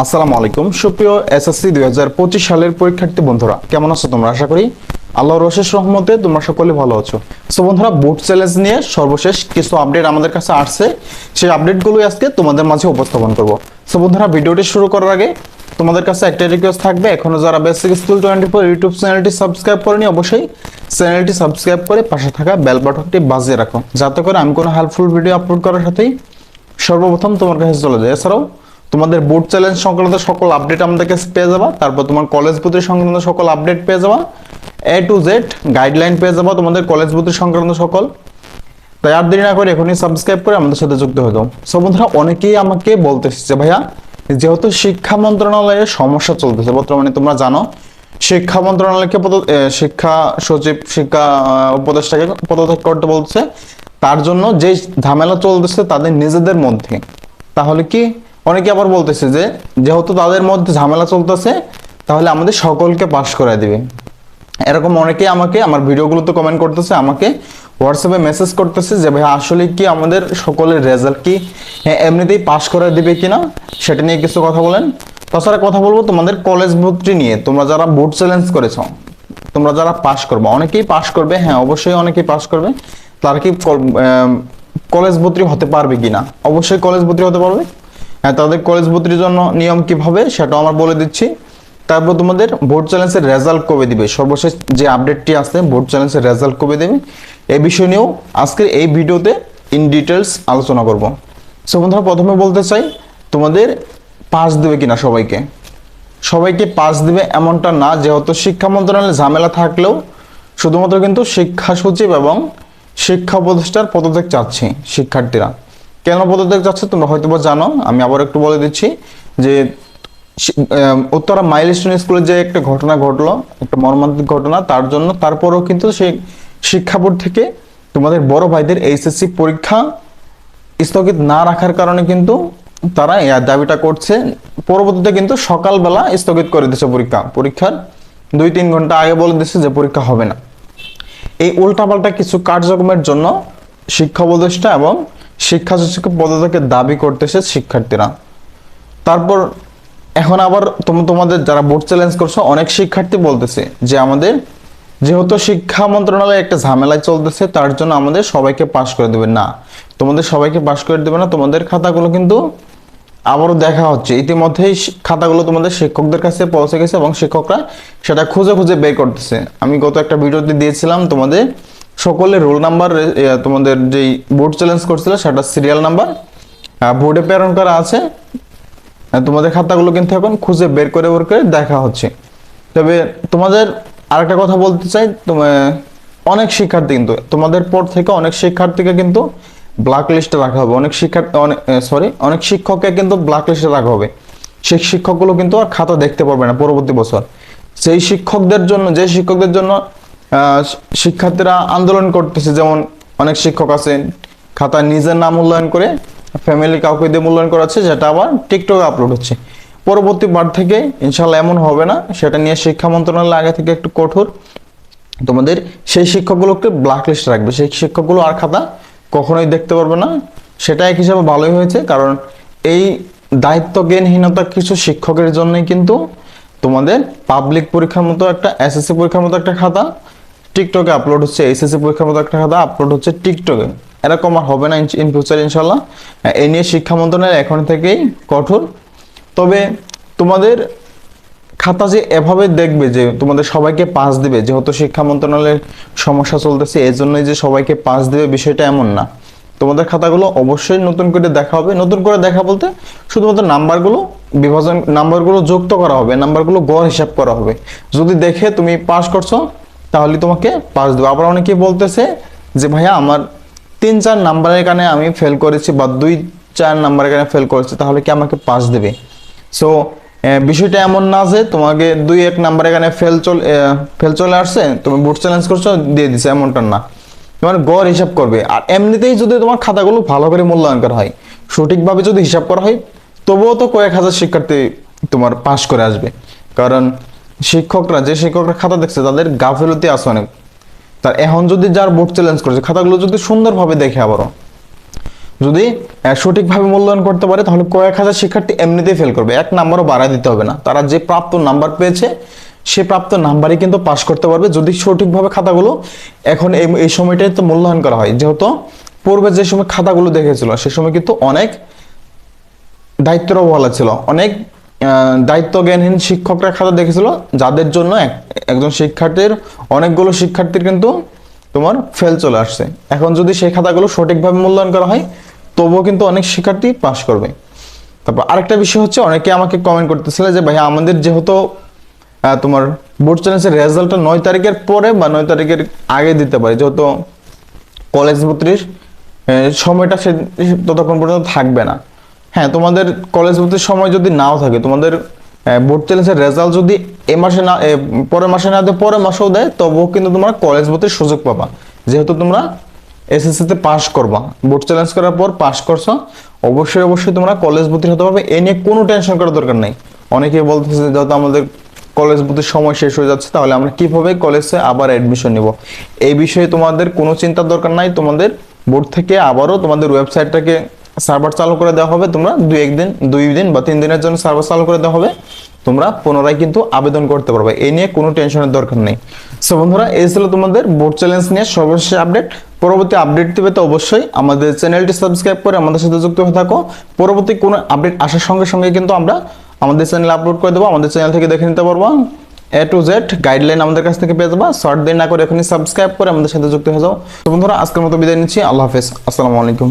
আসসালামু আলাইকুম। সুপ্রিয় এসএসসি দুই হাজার পঁচিশ সালের পরীক্ষার্থী বন্ধুরা, কেমন আছো তোমরা? আশা করি আল্লাহ অশেষ রহমতে তোমরা সকলে ভালো আছো। সো বন্ধুরা বুট চ্যালেঞ্জ নিয়ে সর্বশেষ কিছু আপডেট আমাদের কাছে আসছে। সেই আপডেটগুলো আজকে তোমাদের মাঝে উপস্থাপন করব। সো বন্ধুরা, ভিডিওটি শুরু করার আগে তোমাদের কাছে একটা রিকোয়েস্ট থাকবে, এখনও যারা basic school twenty four YouTube চ্যানেলটি সাবস্ক্রাইব করেনি, অবশ্যই চ্যানেলটি সাবস্ক্রাইব করে পাশে থাকা বেল বাটনটি বাজিয়ে রাখো। যাতে করে আমি কোনো হেল্পফুল ভিডিও আপলোড করার সাথেই সর্বপ্রথম তোমার কাছে চলে যায়। এছাড়াও তোমাদের বোর্ড চ্যালেঞ্জ সংক্রান্ত সকল আপডেট আমাদের কাছে পেয়ে যাবা, তারপর তোমার কলেজ ভর্তি সংক্রান্ত সকল আপডেট পেয়ে যাবা এ টু জেড গাইডলাইন পেয়ে যাবা তোমাদের কলেজ ভর্তি সংক্রান্ত সকল। তাই আর দেরি না করে এখনই সাবস্ক্রাইব করে আমাদের সাথে যুক্ত হয়ে যাও। সো বন্ধুরা, অনেকেই আমাকে বলতেছে যে ভাইয়া, যেহেতু শিক্ষা মন্ত্রণালয়ের সমস্যা চলতেছে, বর্তমানে তোমরা জানো, শিক্ষা মন্ত্রণালয়কে শিক্ষা সচিব, শিক্ষা উপদেষ্টাকে পদত্যাগ করতে বলছে। তার জন্য যে ঝামেলা চলতেছে তাদের নিজেদের মধ্যে। তাহলে কি অনেকে আবার বলতেছে যে যেহেতু তাদের মধ্যে ঝামেলা চলতেছে তাহলে আমাদের সকলকে পাশ করে দিবে। এরকম অনেকেই আমাকে আমার ভিডিওগুলোতে কমেন্ট করতেছে আমাকে হোয়াটসঅ্যাপে মেসেজ করতেছে যে ভাই আসলে কি আমাদের সকলের রেজাল্ট কি হ্যাঁ, এমনিতেই পাশ করে দিবে কিনা? সেটা নিয়ে কিছু কথা বলেন। তাছাড়া কথা বলব তোমাদের কলেজ ভর্তি নিয়ে তোমরা যারা বোর্ড চ্যালেঞ্জ করেছ তোমরা যারা পাশ করবে অনেকেই পাশ করবে হ্যাঁ অবশ্যই অনেকেই পাশ করবে। তারা কি কলেজ ভর্তি হতে পারবে কিনা? অবশ্যই কলেজ ভর্তি হতে পারবে। হ্যাঁ তাদের কলেজ ভর্তির জন্য নিয়ম কীভাবে সেটাও আমরা বলে দিচ্ছি। তারপর তোমাদের বোর্ড চ্যালেঞ্জের রেজাল্ট কবে দিবে? সর্বশেষ যে আপডেটটি আছে ভোট চ্যালেঞ্জের রেজাল্ট কবে দেবে? এই বিষয় নিয়েও আজকের এই ভিডিওতে ইন ডিটেলস আলোচনা করব। সো বন্ধুরা, প্রথমে বলতে চাই, তোমাদের পাস দেবে কিনা সবাইকে? সবাইকে পাস দেবে এমনটা না, যেহেতু শিক্ষা মন্ত্রণালয়ে ঝামেলা থাকলেও শুধুমাত্র কিন্তু শিক্ষা সচিব এবং শিক্ষা উপদেষ্টার পদত্যাগ চাচ্ছে শিক্ষার্থীরা। কেন পদত্যাগ চাচ্ছে তোমরা হয়তো বা জানো, আমি আবার একটু বলে দিচ্ছি যে উত্তরা মাইলস্টোন স্কুলে যে একটা ঘটনা ঘটলো, একটা মর্মান্তিক ঘটনা, তার জন্য তারপরেও কিন্তু সেই শিক্ষা বোর্ড থেকে তোমাদের বড় ভাইদের এইচএসসি পরীক্ষা স্থগিত না রাখার কারণে কিন্তু তারা দাবিটা করছে। পরবর্তীতে কিন্তু সকালবেলা স্থগিত করে দিচ্ছে পরীক্ষা। পরীক্ষার দুই তিন ঘণ্টা আগে বলে দিচ্ছে যে পরীক্ষা হবে না। এই উল্টাপাল্টা কিছু কার্যক্রমের জন্য শিক্ষা উপদেষ্টা এবং শিক্ষা সচিবকে পদত্যাগের দাবি করতেছে শিক্ষার্থীরা। তারপর এখন আবার তোম- তোমাদের যারা বোর্ড চ্যালেঞ্জ করছ, অনেক শিক্ষার্থী বলতেছে যে আমাদের যেহেতু শিক্ষা মন্ত্রণালয়ে একটা ঝামেলায় চলতেছে, তার জন্য আমাদের সবাইকে পাশ করে দেবে না, তোমাদের সবাইকে পাশ করে দেবে না, তোমাদের খাতাগুলো কিন্তু আবারও দেখা হচ্ছে। ইতিমধ্যেই খাতাগুলো তোমাদের শিক্ষকদের কাছে পৌঁছে গেছে এবং শিক্ষকরা সেটা খুঁজে খুঁজে বের করতেছে। আমি গত একটা ভিডিওতে দিয়েছিলাম তোমাদের সকলের রোল নাম্বার তোমাদের যেই বোর্ড চ্যালেঞ্জ করছিল সেটা সিরিয়াল নাম্বার বোর্ডে প্রেরণ করা আছে। তোমাদের খাতাগুলো কিন্তু এখন খুঁজে বের করে বের করে দেখা হচ্ছে। তবে তোমাদের আরেকটা কথা বলতে চাই অনেক শিক্ষার্থী কিন্তু, তোমাদের পর থেকে অনেক শিক্ষার্থীকে কিন্তু ব্ল্যাক লিস্টে রাখা হবে। অনেক শিক্ষার্থী অনেক সরি অনেক শিক্ষককে কিন্তু ব্ল্যাক লিস্টে রাখা হবে। সেই শিক্ষকগুলো কিন্তু আর খাতা দেখতে পারবে না পরবর্তী বছর। সেই শিক্ষকদের জন্য, যে শিক্ষকদের জন্য শিক্ষার্থীরা আন্দোলন করতেছে, যেমন অনেক শিক্ষক আছেন, খাতা নিজের নাম মূল্যায়ন করে ফ্যামিলি কাউকে দিয়ে মূল্যায়ন করাচ্ছে যেটা আবার টিকটকে আপলোড হচ্ছে। পরবর্তী বার থেকে ইনশাল্লাহ এমন হবে না, সেটা নিয়ে শিক্ষা মন্ত্রণালয় আগে থেকে একটু কঠোর। তোমাদের সেই শিক্ষকগুলোকে ব্ল্যাক লিস্ট রাখবে, সেই শিক্ষকগুলো আর খাতা কখনোই দেখতে পারবে না। সেটা এক হিসাবে ভালোই হয়েছে, কারণ এই দায়িত্বজ্ঞানহীনতা কিছু শিক্ষকের জন্যই কিন্তু তোমাদের পাবলিক পরীক্ষার মতো একটা এসএসসি পরীক্ষার মতো একটা খাতা টিকটকে আপলোড হচ্ছে এসএসসি পরীক্ষার মতো একটা খাতা আপলোড হচ্ছে টিকটকে। এরকম আর হবে না ইন ফিউচার ইনশাল্লাহ। এই নিয়ে শিক্ষা মন্ত্রণালয় এখন থেকেই কঠোর। তবে তোমাদের খাতা যে এভাবে দেখবে যে তোমাদের সবাইকে পাস দিবে, যেহেতু শিক্ষা মন্ত্রণালয়ের সমস্যা চলতেছে এই জন্যই যে সবাইকে পাস দিবে বিষয়টা এমন না। তোমাদের খাতাগুলো অবশ্যই নতুন করে দেখা হবে। নতুন করে দেখা বলতে শুধুমাত্র নাম্বারগুলো বিভাজন, নাম্বারগুলো যুক্ত করা হবে, নাম্বারগুলো গড় হিসাব করা হবে। যদি দেখে তুমি পাস করছ তাহলে তোমাকে পাস দেবো। আবার অনেকেই বলতেছে যে, ভাইয়া, আমার তিন, চার নাম্বারের এখানে আমি ফেল করেছি বা দুই, চার নাম্বারের এখানে ফেল করেছি, তাহলে কি আমাকে পাস দেবে? সো বিষয়টা এমন না যে তোমাকে দুই, এক নাম্বারে এখানে ফেল চল ফেল চলে আসছে, তুমি বুট চ্যালেঞ্জ করছ, দিয়ে দিছে, এমনটা না। তোমার গড় হিসাব করবে। আর এমনিতেই যদি তোমার খাতাগুলো ভালো করে মূল্যায়ন করা হয়, সঠিকভাবে যদি হিসাব করা হয়, তবুও তো কয়েক হাজার শিক্ষার্থী তোমার পাশ করে আসবে। কারণ শিক্ষকরা, যে শিক্ষকরা খাতা দেখছে, তাদের গাফিলতি আছে অনেক। তার এখন যদি যার বোর্ড চ্যালেঞ্জ করেছে, খাতাগুলো যদি সুন্দরভাবে দেখে আবারও, যদি সঠিকভাবে মূল্যায়ন করতে পারে, তাহলে কয়েক হাজার শিক্ষার্থী এমনিতেই ফেল করবে। এক নাম্বারও বাড়ায় দিতে হবে না। তারা যে প্রাপ্ত নাম্বার পেয়েছে, সে প্রাপ্ত নাম্বারই কিন্তু পাশ করতে পারবে যদি সঠিকভাবে খাতাগুলো এখন এই এই সময়টাই তো মূল্যায়ন করা হয়। যেহেতু পূর্বে যে সময় খাতাগুলো দেখেছিল, সে সময় কিন্তু অনেক দায়িত্বের অবহেলা ছিল। অনেক দায়িত্ব জ্ঞানহীন শিক্ষকরা খাতা দেখেছিল, যাদের জন্য এক- একজন শিক্ষার্থীর অনেকগুলো শিক্ষার্থীর কিন্তু তোমার ফেল চলে আসছে। এখন যদি সেই খাতাগুলো সঠিকভাবে মূল্যায়ন করা হয়, তবুও কিন্তু অনেক শিক্ষার্থী পাশ করবে। তারপর আরেকটা বিষয় হচ্ছে, অনেকে আমাকে কমেন্ট করতেছিল যে ভাই আমাদের যেহেতু তোমার বোর্ড চ্যালেঞ্জের রেজাল্টটা নয় তারিখের পরে বা নয় তারিখের আগে দিতে পারে, যেহেতু কলেজ ভর্তির সময়টা সে ততক্ষণ পর্যন্ত থাকবে না। হ্যাঁ তোমাদের কলেজ ভর্তির সময় যদি নাও থাকে, তোমাদের বোর্ড চ্যালেঞ্জের রেজাল্ট যদি এ মাসে না পরের মাসে না দেয়, পরের মাসেও দেয়, তবুও কিন্তু তোমরা কলেজ ভর্তির সুযোগ পাবা। যেহেতু তোমরা এসএসসিতে পাস করবা। বোর্ড চ্যালেঞ্জ করার পর পাস করছ, অবশ্যই অবশ্যই তোমরা কলেজ ভর্তি হতে পারবে। এ নিয়ে কোনো টেনশন করার দরকার নেই। অনেকে বলতেছে, যেহেতু আমাদের কলেজ ভর্তির সময় শেষ হয়ে যাচ্ছে, তাহলে আমরা কীভাবে কলেজে আবার অ্যাডমিশন নিব? এই বিষয়ে তোমাদের কোনো চিন্তার দরকার নাই। তোমাদের বোর্ড থেকে আবারও তোমাদের ওয়েবসাইটটাকে সার্ভার চালু করে দেওয়া হবে, তোমরা দুই একদিন, দুই দিন বা তিন দিনের জন্য সার্ভার চালু করে দেওয়া হবে, তোমরা পুনরায় কিন্তু আবেদন করতে পারবে। এই নিয়ে কোনো টেনশনের দরকার নেই। সো বন্ধুরা, এই ছিল তোমাদের বোর্ড চ্যালেঞ্জ নিয়ে সর্বশেষ আপডেট পরবর্তী আপডেট পেতে অবশ্যই আমাদের চ্যানেলটি সাবস্ক্রাইব করে আমাদের সাথে যুক্ত হয়ে থাকো। পরবর্তী কোনো আপডেট আসার সঙ্গে সঙ্গে কিন্তু আমরা আমাদের চ্যানেলে আপলোড করে দেবো, আমাদের চ্যানেল থেকে দেখে নিতে পারব। এ টু জেড গাইডলাইন আমাদের কাছ থেকে পেয়ে যাবা। শর্ট দিন না করে এখনই সাবস্ক্রাইব করে আমাদের সাথে যুক্ত হয়ে যাও। তো বন্ধুরা, আজকের মতো বিদায় নিচ্ছি। আল্লাহ হাফেজ। আসসালামু আলাইকুম।